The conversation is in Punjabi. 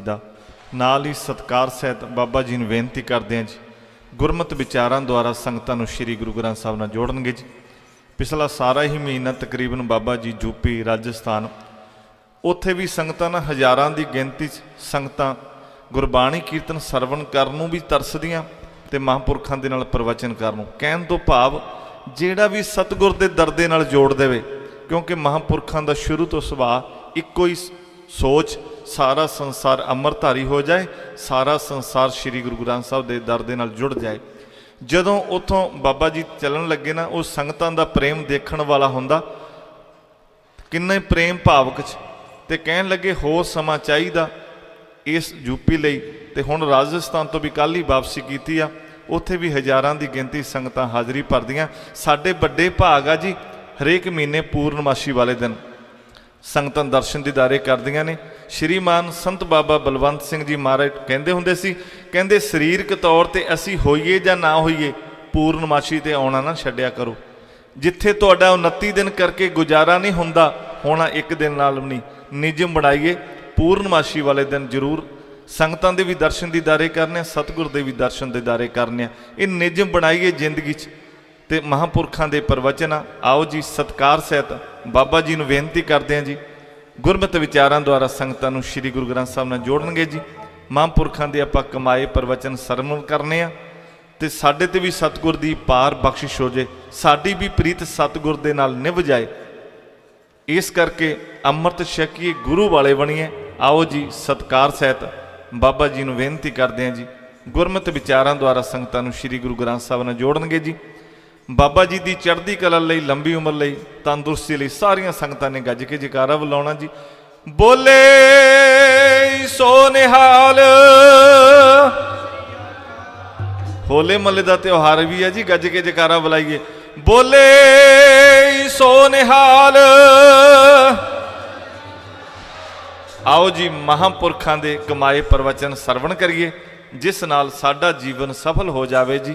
ਦਾ। ਨਾਲ ਹੀ ਸਤਕਾਰ ਸਹਿਤ ਬਾਬਾ ਜੀ ਨੂੰ ਬੇਨਤੀ ਕਰਦੇ ਹਾਂ ਜੀ, ਗੁਰਮਤ ਵਿਚਾਰਾਂ ਦੁਆਰਾ ਸੰਗਤਾਂ ਨੂੰ ਸ੍ਰੀ ਗੁਰੂ ਗ੍ਰੰਥ ਸਾਹਿਬ ਨਾਲ ਜੋੜਨਗੇ ਜੀ। ਪਿਛਲਾ ਸਾਰਾ ਹੀ ਮਹੀਨਾ ਤਕਰੀਬਨ ਬਾਬਾ ਜੀ ਯੂਪੀ ਰਾਜਸਥਾਨ, ਉੱਥੇ ਵੀ ਸੰਗਤਾਂ ਨਾਲ ਹਜ਼ਾਰਾਂ ਦੀ ਗਿਣਤੀ 'ਚ ਸੰਗਤਾਂ ਗੁਰਬਾਣੀ ਕੀਰਤਨ ਸਰਵਣ ਕਰਨ ਨੂੰ ਵੀ ਤਰਸਦੀਆਂ ਤੇ ਮਹਾਂਪੁਰਖਾਂ ਦੇ ਨਾਲ ਪ੍ਰਵਚਨ ਕਰਨ ਨੂੰ। ਕਹਿਣ ਤੋਂ ਭਾਵ ਜਿਹੜਾ ਵੀ ਸਤਿਗੁਰ ਦੇ ਦਰਦੇ ਨਾਲ ਜੋੜ ਦੇਵੇ, ਕਿਉਂਕਿ ਮਹਾਂਪੁਰਖਾਂ ਦਾ ਸ਼ੁਰੂ ਤੋਂ ਸੁਭਾਅ ਇੱਕੋ ਹੀ ਸੋਚ, ਸਾਰਾ ਸੰਸਾਰ ਅੰਮ੍ਰਿਤਧਾਰੀ ਹੋ ਜਾਏ, ਸਾਰਾ ਸੰਸਾਰ ਸ੍ਰੀ ਗੁਰੂ ਗ੍ਰੰਥ ਸਾਹਿਬ ਦੇ ਦਰ ਦੇ ਨਾਲ ਜੁੜ ਜਾਏ। ਜਦੋਂ ਉਥੋਂ ਬਾਬਾ ਜੀ ਚੱਲਣ ਲੱਗੇ ਨਾ, ਉਹ ਸੰਗਤਾਂ ਦਾ ਪ੍ਰੇਮ ਦੇਖਣ ਵਾਲਾ ਹੁੰਦਾ। ਕਿੰਨੇ ਪ੍ਰੇਮ ਭਾਵਕ ਚ। ਤੇ ਕਹਿਣ ਲੱਗੇ, ਹੋਰ ਸਮਾਂ ਚਾਹੀਦਾ ਇਸ ਯੂਪੀ ਲਈ। ਤੇ ਹੁਣ ਰਾਜਸਥਾਨ ਤੋਂ ਵੀ ਕੱਲ ਹੀ ਵਾਪਸੀ ਕੀਤੀ ਆ। ਉੱਥੇ ਵੀ ਹਜ਼ਾਰਾਂ ਦੀ ਗਿਣਤੀ ਸੰਗਤਾਂ ਹਾਜ਼ਰੀ ਭਰਦੀਆਂ। ਸਾਡੇ ਵੱਡੇ ਭਾਗ ਆ ਜੀ, ਹਰੇਕ ਮਹੀਨੇ ਪੂਰਨਮਾਸ਼ੀ ਵਾਲੇ ਦਿਨ। ਸੰਗਤਾਂ ਦਰਸ਼ਨ ਦੀਦਾਰੇ ਕਰਦੀਆਂ ਨੇ। ਸ਼੍ਰੀਮਾਨ ਸੰਤ ਬਾਬਾ ਬਲਵੰਤ ਸਿੰਘ ਜੀ ਮਹਾਰਾਜ ਕਹਿੰਦੇ ਹੁੰਦੇ ਸੀ, ਕਹਿੰਦੇ ਸਰੀਰਕ ਤੌਰ ਤੇ ਅਸੀਂ ਹੋਈਏ ਜਾਂ ਨਾ ਹੋਈਏ, ਪੂਰਨਮਾਸ਼ੀ ਤੇ ਆਉਣਾ ਨਾ ਛੱਡਿਆ ਕਰੋ। ਜਿੱਥੇ ਤੁਹਾਡਾ 29 ਦਿਨ ਕਰਕੇ ਗੁਜ਼ਾਰਾ ਨਹੀਂ ਹੁੰਦਾ, ਹੋਣਾ ਇੱਕ ਦਿਨ ਨਾਲ ਵੀ ਨਹੀਂ। ਨਿਯਮ ਬਣਾਈਏ, ਪੂਰਨਮਾਸ਼ੀ ਵਾਲੇ ਦਿਨ ਜ਼ਰੂਰ। ਸੰਗਤਾਂ ਦੇ ਵੀ ਦਰਸ਼ਨ ਦੀਦਾਰੇ ਕਰਨੇ ਆ, ਸਤਿਗੁਰ ਦੇ ਵੀ ਦਰਸ਼ਨ ਦੀਦਾਰੇ ਕਰਨੇ ਆ। ਇਹ ਨਿਯਮ ਬਣਾਈਏ ਜ਼ਿੰਦਗੀ 'ਚ। ਤੇ ਮਹਾਂਪੁਰਖਾਂ ਦੇ ਪ੍ਰਵਚਨ ਆਓ ਜੀ, ਸਤਕਾਰ ਸਹਿਤ ਬਾਬਾ ਜੀ ਨੂੰ ਬੇਨਤੀ ਕਰਦੇ ਹਾਂ ਜੀ। ਗੁਰਮਤਿ ਵਿਚਾਰਾਂ ਦੁਆਰਾ ਸੰਗਤਾਂ ਨੂੰ ਸ੍ਰੀ ਗੁਰੂ ਗ੍ਰੰਥ ਸਾਹਿਬ ਨਾਲ ਜੋੜਨਗੇ ਜੀ। ਮਹਾਂਪੁਰਖਾਂ ਦੇ ਆਪਾਂ ਕਮਾਏ ਪ੍ਰਵਚਨ ਸਰਵਣ ਕਰਨੇ ਆ। ਤੇ ਸਾਡੇ ਤੇ ਵੀ ਸਤਿਗੁਰ ਦੀ ਪਾਰ ਬਖਸ਼ਿਸ਼ ਹੋ ਜੇ, ਸਾਡੀ ਵੀ ਪ੍ਰੀਤ ਸਤਿਗੁਰ ਦੇ ਨਾਲ ਨਿਭ ਜਾਏ। ਇਸ ਕਰਕੇ ਅੰਮ੍ਰਿਤ ਛਕੀਏ, ਗੁਰੂ ਵਾਲੇ ਬਣੀਏ। ਆਓ ਜੀ, ਸਤਕਾਰ ਸਹਿਤ ਬਾਬਾ ਜੀ ਨੂੰ ਬੇਨਤੀ ਕਰਦੇ ਹਾਂ ਜੀ। ਗੁਰਮਤਿ ਵਿਚਾਰਾਂ ਦੁਆਰਾ ਸੰਗਤਾਂ ਨੂੰ ਸ੍ਰੀ ਗੁਰੂ ਗ੍ਰੰਥ ਸਾਹਿਬ ਨਾਲ ਜੋੜਨਗੇ ਜੀ। ਬਾਬਾ ਜੀ ਦੀ ਚੜ੍ਹਦੀ ਕਲਾ ਲਈ, ਲੰਬੀ ਉਮਰ ਲਈ, ਤੰਦਰੁਸਤੀ ਲਈ ਸਾਰੀਆਂ ਸੰਗਤਾਂ ਨੇ ਗੱਜ ਕੇ ਜਕਾਰਾ ਬੁਲਾਉਣਾ ਜੀ। ਬੋਲੇ ਸੋ ਨਿਹਾਲ ਹੋਲੇ ਮੱਲੇ ਦਾ ਤਿਉਹਾਰ ਵੀ ਹੈ ਜੀ, ਗੱਜ ਕੇ ਜਕਾਰਾ ਬੁਲਾਈਏ। ਬੋਲੇ ਸੋ ਨਿਹਾਲ ਆਓ ਜੀ, ਮਹਾਂਪੁਰਖਾਂ ਦੇ ਕਮਾਏ ਪ੍ਰਵਚਨ ਸਰਵਣ ਕਰੀਏ, ਜਿਸ ਨਾਲ ਸਾਡਾ ਜੀਵਨ ਸਫਲ ਹੋ ਜਾਵੇ ਜੀ।